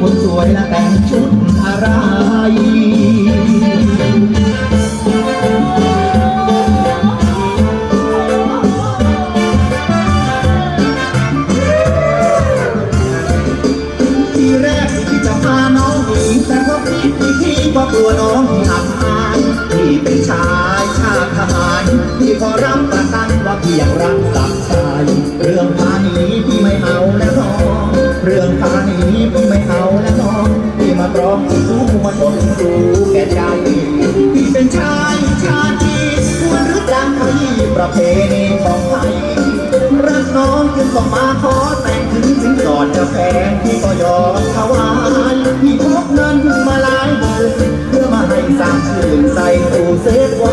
คนสวยและแต่งชุดอะไรทีแรกที่จะพาน้องหญิงแต่พอพี่พี่พี่ก็กลัวน้องหักอายพี่เป็นชายชาติทหารพี่ขอรับประกันว่าพี่ยังรักสักชายเรื่องพานี รู้แก่ใจที่เป็นชายชาติควรรู้จักพี่ประเพณีของไทยรักน้องจึงต้องมาขอแต่งถึงสินสอดจะแพงที่ก็ยอมถวายที่พบเงินมาหลายหมื่นเพื่อมาให้สามชื่นใส่ตู้เซฟไว้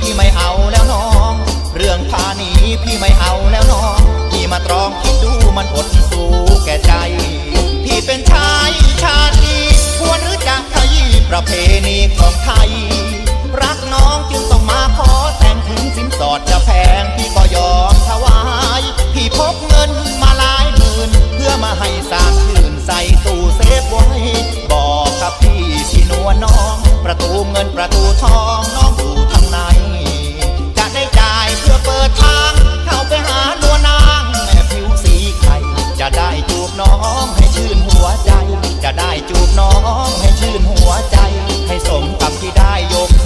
พี่ไม่เอาแล้วน้อง เรื่องพาหนีพี่ไม่เอาแล้วน้อง พี่มาตรองคิดดูมันอดสู้แก่ใจ น้องให้ชื่นหัวใจ ให้สมกับที่ได้ยก